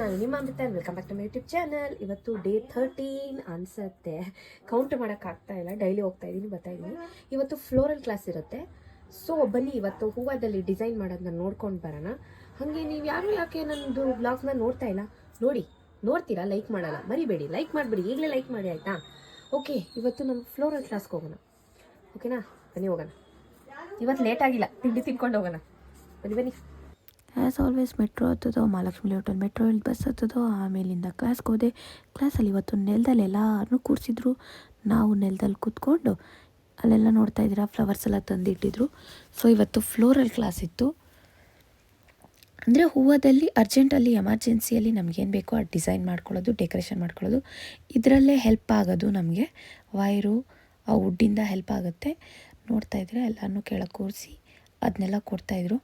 ನಾನು ನಿಮ್ಮ Amrutha welcome back to my YouTube channel ಇವತ್ತು ಡೇ ಥರ್ಟೀನ್ ಅನ್ಸತ್ತೆ ಕೌಂಟ್ ಮಾಡೋಕ್ಕಾಗ್ತಾ ಇಲ್ಲ ಡೈಲಿ ಹೋಗ್ತಾ ಇದ್ದೀನಿ ಬರ್ತಾ ಇದ್ದೀನಿ ಇವತ್ತು ಫ್ಲೋರಲ್ ಕ್ಲಾಸ್ ಇರುತ್ತೆ. ಸೊ ಬನ್ನಿ, ಇವತ್ತು ಹೂವದಲ್ಲಿ ಡಿಸೈನ್ ಮಾಡೋದನ್ನ ನೋಡ್ಕೊಂಡು ಬರೋಣ. ಹಾಗೆ ನೀವು ಯಾರು ಯಾಕೆ ನನ್ನದು ಬ್ಲಾಗ್ನ ನೋಡ್ತಾ ಇಲ್ಲ? ನೋಡಿ, ನೋಡ್ತೀರಾ? ಲೈಕ್ ಮಾಡಲ್ಲ. ಮರಿಬೇಡಿ. ಲೈಕ್ ಮಾಡಿಬಿಡಿ. ಈಗಲೇ ಲೈಕ್ ಮಾಡಿ, ಆಯಿತಾ? ಓಕೆ ಇವತ್ತು ನಮ್ಮ ಫ್ಲೋರಲ್ ಕ್ಲಾಸ್ಗೆ ಹೋಗೋಣ. ಓಕೆನಾ ಬನ್ನಿ, ಹೋಗೋಣ. ಇವತ್ತು ಲೇಟ್ ಆಗಿಲ್ಲ. ತಿಂಡಿ ತಿನ್ಕೊಂಡು ಹೋಗೋಣ. ಬನ್ನಿ ಬನ್ನಿ. ಆ್ಯಸ್ ಆಲ್ವೇಸ್ ಮೆಟ್ರೋ ಹತ್ತದೋ ಮಹಾಲಕ್ಷ್ಮಿ ಹೋಟೆಲ್ ಮೆಟ್ರೋ ಇಲ್ಲಿ ಬಸ್ ಹತ್ತದೋ ಆಮೇಲಿಂದ ಕ್ಲಾಸ್ಗೆ ಹೋದೆ. ಕ್ಲಾಸಲ್ಲಿ ಇವತ್ತು ನೆಲದಲ್ಲಿ ಎಲ್ಲರೂ ಕೂರಿಸಿದ್ರು. ನಾವು ನೆಲದಲ್ಲಿ ಕೂತ್ಕೊಂಡು ಅಲ್ಲೆಲ್ಲ ನೋಡ್ತಾ ಇದ್ದೀರಾ ಫ್ಲವರ್ಸ್ ಎಲ್ಲ ತಂದಿಟ್ಟಿದ್ರು. ಸೊ ಇವತ್ತು ಫ್ಲೋರಲ್ ಕ್ಲಾಸ್ ಇತ್ತು. ಅಂದರೆ ಹೂವದಲ್ಲಿ ಅರ್ಜೆಂಟಲ್ಲಿ ಎಮರ್ಜೆನ್ಸಿಯಲ್ಲಿ ನಮಗೇನು ಬೇಕೋ ಆ ಡಿಸೈನ್ ಮಾಡ್ಕೊಳ್ಳೋದು ಡೆಕೋರೇಷನ್ ಮಾಡ್ಕೊಳ್ಳೋದು. ಇದರಲ್ಲೇ ಹೆಲ್ಪ್ ಆಗೋದು ನಮಗೆ. ವೈರು ಆ ವುಡ್ಡಿಂದ ಹೆಲ್ಪ್ ಆಗುತ್ತೆ. ನೋಡ್ತಾ ಇದ್ದೀರಾ ಎಲ್ಲನೂ ಕೆಳಗೆ ಕೂರಿಸಿ ಅದನ್ನೆಲ್ಲ ಕೊಡ್ತಾಯಿದ್ರು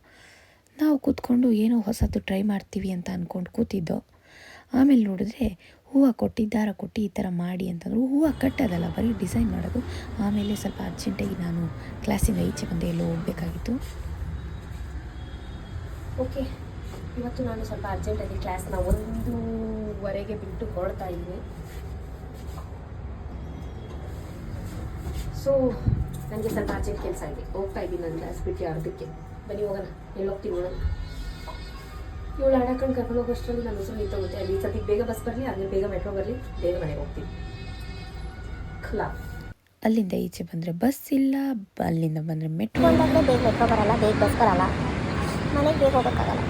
ನಾವು ಕೂತ್ಕೊಂಡು ಏನೋ ಹೊಸದು ಟ್ರೈ ಮಾಡ್ತೀವಿ ಅಂತ ಅಂದ್ಕೊಂಡು ಕೂತಿದ್ದೋ, ಆಮೇಲೆ ನೋಡಿದ್ರೆ ಹೂವು ಕೊಟ್ಟು ಕೊಟ್ಟು ಈ ಥರ ಮಾಡಿ ಅಂತಂದ್ರು, ಹೂವು ಕಟ್ಟೋದಲ್ಲ, ಬರೀ ಡಿಸೈನ್ ಮಾಡೋದು. ಆಮೇಲೆ ಸ್ವಲ್ಪ ಅರ್ಜೆಂಟಾಗಿ ನಾನು ಕ್ಲಾಸಿಂದ ಈಚೆ ಬಂದೆ, ಎಲ್ಲೋ ಹೋಗಬೇಕಾಗಿತ್ತು. ಓಕೆ ಇವತ್ತು ನಾನು ಸ್ವಲ್ಪ ಅರ್ಜೆಂಟಾಗಿ ಕ್ಲಾಸ್ನ ಒಂದೂವರೆಗೆ ಬಿಟ್ಟು ಹೊರಡ್ತಾ ಇದ್ದೀನಿ ಸೊ ನನಗೆ ಸ್ವಲ್ಪ ಅರ್ಜೆಂಟ್ ಕೆಲಸ ಇದೆ. ಹೋಗ್ತಾ ಇದ್ದೀನಿ ನನ್ನ ಕ್ಲಾಸ್ ಬಿಟ್ಟು ಅರ್ಧಕ್ಕೆ. ಬನ್ನಿ ಹೋಗೋಣ. ಎಲ್ಲಿ ಹೋಗ್ತೀವಿ ನೋಡೋಣ. ಇವಳು ಆಡಾಕೊಂಡು ಕರ್ಕೊಂಡು ಹೋಗೋಷ್ಟರಲ್ಲಿ ನನ್ನ ಹೆಸರು ನಿಂತೋಗುತ್ತೆ ಅಲ್ಲಿ ಸತಿ ಬೇಗ ಬಸ್ ಬರಲಿ ಅಲ್ಲಿ ಬೇಗ ಮೆಟ್ರೋ ಬರಲಿ ಬೇಗ ಮನೆಗೆ ಹೋಗ್ತೀವಿ ಖಲಾ ಅಲ್ಲಿಂದ ಈಚೆ ಬಂದರೆ ಬಸ್ ಇಲ್ಲ ಬ- ಅಲ್ಲಿಂದ ಬಂದರೆ ಮೆಟ್ರೋ ಬೇಗ ಮೆಟ್ರೋ ಬರಲ್ಲ ಬೇಗ ಬಸ್ ಬರಲ್ಲ. ಮನೆಗೆ ಬೇಗ ಹೋಗೋಕ್ಕಾಗಲ್ಲ.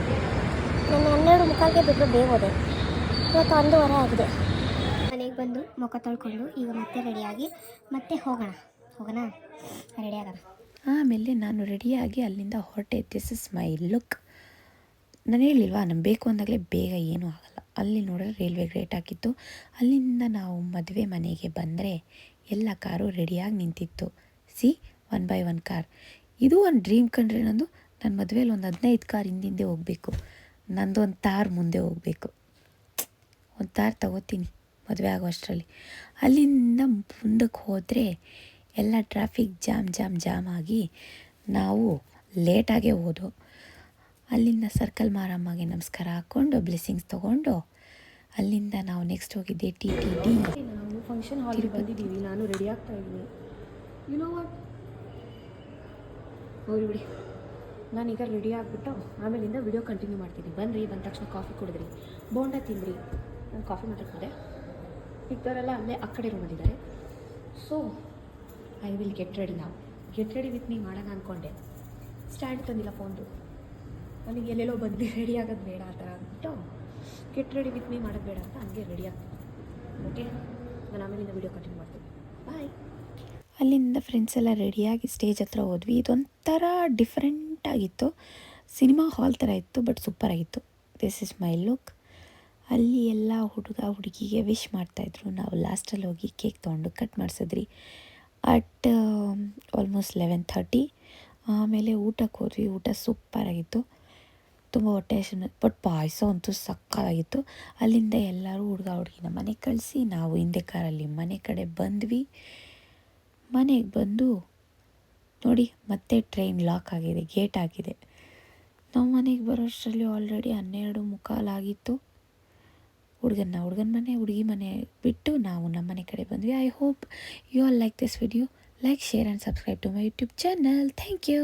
ನನ್ನ ಹನ್ನೆರಡು ಮುಖಕ್ಕೆ ಬಿಟ್ಟು ಬೇಗ ಹೋದೆ. ಇವತ್ತು ವಾರ ಆಗಿದೆ. ಮನೆಗೆ ಬಂದು ಮುಖ ತೊಳ್ಕೊಂಡು ಈಗ ಮತ್ತೆ ರೆಡಿಯಾಗಿ ಮತ್ತೆ ಹೋಗೋಣ. ಹೋಗೋಣ? ರೆಡಿ ಆಗೋಣ. ಆಮೇಲೆ ನಾನು ರೆಡಿಯಾಗಿ ಅಲ್ಲಿಂದ ಹೊರಟೆ. ದಿಸ್ ಇಸ್ ಮೈ ಲುಕ್ ನಾನು ಹೇಳಿಲ್ವಾ ನಾನು ಬೇಕು ಅಂದಾಗಲೇ ಬೇಗ ಏನೂ ಆಗಲ್ಲ. ಅಲ್ಲಿ ನೋಡಿದ್ರೆ ರೈಲ್ವೆ ಗ್ರೇಟ್ ಆಗಿತ್ತು ಅಲ್ಲಿಂದ ನಾವು ಮದುವೆ ಮನೆಗೆ ಬಂದರೆ ಎಲ್ಲ ಕಾರು ರೆಡಿಯಾಗಿ ನಿಂತಿತ್ತು. C one by one car ಇದು ಒಂದು ಡ್ರೀಮ್ ಕಂಡ್ರೆ ನಂದು. ನನ್ನ ಮದುವೆಯಲ್ಲಿ ಒಂದು ಹದಿನೈದು ಕಾರ್ ಹಿಂದಿಂದೆ ಹೋಗಬೇಕು. ನಂದು ಒಂದು ತಾರ್ ಮುಂದೆ ಹೋಗಬೇಕು. ಒಂದು ತಾರ್ ತಗೋತೀನಿ ಮದುವೆ ಆಗೋ ಅಷ್ಟರಲ್ಲಿ ಅಲ್ಲಿಂದ ಮುಂದಕ್ಕೆ ಹೋದರೆ ಎಲ್ಲ ಟ್ರಾಫಿಕ್ ಜಾಮ್ ಜಾಮ್ ಜಾಮ್ ಆಗಿ ನಾವು ಲೇಟಾಗೇ ಹೋದೋ. ಅಲ್ಲಿಂದ ಸರ್ಕಲ್ ಮಾರಮ್ಮಗೆ ನಮಸ್ಕಾರ ಹಾಕ್ಕೊಂಡು ಬ್ಲೆಸ್ಸಿಂಗ್ಸ್ ತೊಗೊಂಡು ಅಲ್ಲಿಂದ ನಾವು ನೆಕ್ಸ್ಟ್ ಹೋಗಿದ್ದೆ ಟಿ ಟಿ ಡಿ ನಾವು ಫಂಕ್ಷನ್ ಹಾಲಿಗೆ ಬಂದಿದ್ದೀವಿ. ನಾನು ರೆಡಿ ಆಗ್ತಾ ಇದ್ದೀನಿ. ಯು ನೋ ವಾಟ್ ಹೋಗಿ ಬಿಡಿ. ನಾನೀಗ ರೆಡಿ ಆಗಿಬಿಟ್ಟು ಆಮೇಲಿಂದ ವಿಡಿಯೋ ಕಂಟಿನ್ಯೂ ಮಾಡ್ತೀನಿ. ಬನ್ನಿರಿ ಬಂದ ತಕ್ಷಣ ಕಾಫಿ ಕುಡಿದ್ರಿ. ಬೋಂಡ ತಿಂದ್ರಿ. ನಾನು ಕಾಫಿ ಮಾತಾಡ್ತಿದ್ದೆ ಎಲ್ಲ ಅಲ್ಲೇ ಆ ಕಡೆ ರೂಮಲ್ಲಿದ್ದಾರೆ so I will get ready ನಾವು ಗೆಟ್ ರೆಡಿ ವಿತ್ ಮೀ ಮಾಡೋಣ ಅಂದ್ಕೊಂಡೆ ಸ್ಟ್ಯಾಂಡ್ ತಂದಿಲ್ಲ ಫೋನ್ದು ನನಗೆ ಎಲ್ಲೆಲ್ಲೋ ಬಂದು ರೆಡಿ ಆಗೋದು ಬೇಡ ಆ ಥರ ಅಂದ್ಬಿಟ್ಟು ಗೆಟ್ ರೆಡಿ ವಿತ್ ಮೀ ಮಾಡೋದು ಬೇಡ ಅಂತ ಹಂಗೆ ರೆಡಿ ಆಗ್ತೀನಿ ಓಕೆ ನಾನು ಆಮೇಲಿಂದ ವೀಡಿಯೋ ಕಂಟಿನ್ಯೂ ಮಾಡ್ತೀನಿ. ಬಾಯ್ ಅಲ್ಲಿಂದ ಫ್ರೆಂಡ್ಸ್ ಎಲ್ಲ ರೆಡಿಯಾಗಿ ಸ್ಟೇಜ್ ಹತ್ರ ಹೋದ್ವಿ. ಇದೊಂಥರ ಡಿಫ್ರೆಂಟ್ ಆಗಿತ್ತು. ಸಿನಿಮಾ ಹಾಲ್ ಥರ ಇತ್ತು ಬಟ್ ಸೂಪರ್ ಆಗಿತ್ತು. ದಿಸ್ ಇಸ್ ಮೈ ಲುಕ್ ಅಲ್ಲಿ ಎಲ್ಲ ಹುಡುಗ ಹುಡುಗಿಗೆ ವಿಶ್ ಮಾಡ್ತಾಯಿದ್ರು ನಾವು ಲಾಸ್ಟಲ್ಲಿ ಹೋಗಿ ಕೇಕ್ ತೊಗೊಂಡು ಕಟ್ ಮಾಡಿಸಿದ್ರಿ. ಅಟ್ ಆಲ್ಮೋಸ್ಟ್ ಲೆವೆನ್ ಥರ್ಟಿ ಆಮೇಲೆ ಊಟಕ್ಕೆ ಹೋದ್ವಿ. ಊಟ ಸೂಪರಾಗಿತ್ತು. ತುಂಬ ಹೊಟ್ಟೆ ಹಸಿವು ಬಟ್ ಪಾಯಸ ಅಂತೂ ಸಕ್ಕಾಗಿತ್ತು ಅಲ್ಲಿಂದ ಎಲ್ಲರೂ ಹುಡುಗ ಹುಡುಗಿನ ಮನೆಗೆ ಕಳಿಸಿ, ನಾವು ಹಿಂದೆ ಕಾರಲ್ಲಿ ಮನೆ ಕಡೆ ಬಂದ್ವಿ. ಮನೆಗೆ ಬಂದು ನೋಡಿ, ಮತ್ತೆ ಟ್ರೈನ್ ಲಾಕ್ ಆಗಿದೆ ಗೇಟ್ ಆಗಿದೆ. ನಾವು ಮನೆಗೆ ಬರೋಷ್ಟರಲ್ಲಿ ಆಲ್ರೆಡಿ ಹನ್ನೆರಡು ಮುಕ್ಕಾಲಾಗಿತ್ತು. ಹುಡುಗನ್ನ, ಹುಡುಗನ ಮನೆ, ಹುಡುಗಿ ಮನೆ ಬಿಟ್ಟು ನಾವು ನಮ್ಮ ಮನೆ ಕಡೆ ಬಂದ್ವಿ. I hope you all like this video like share and subscribe to my YouTube channel thank you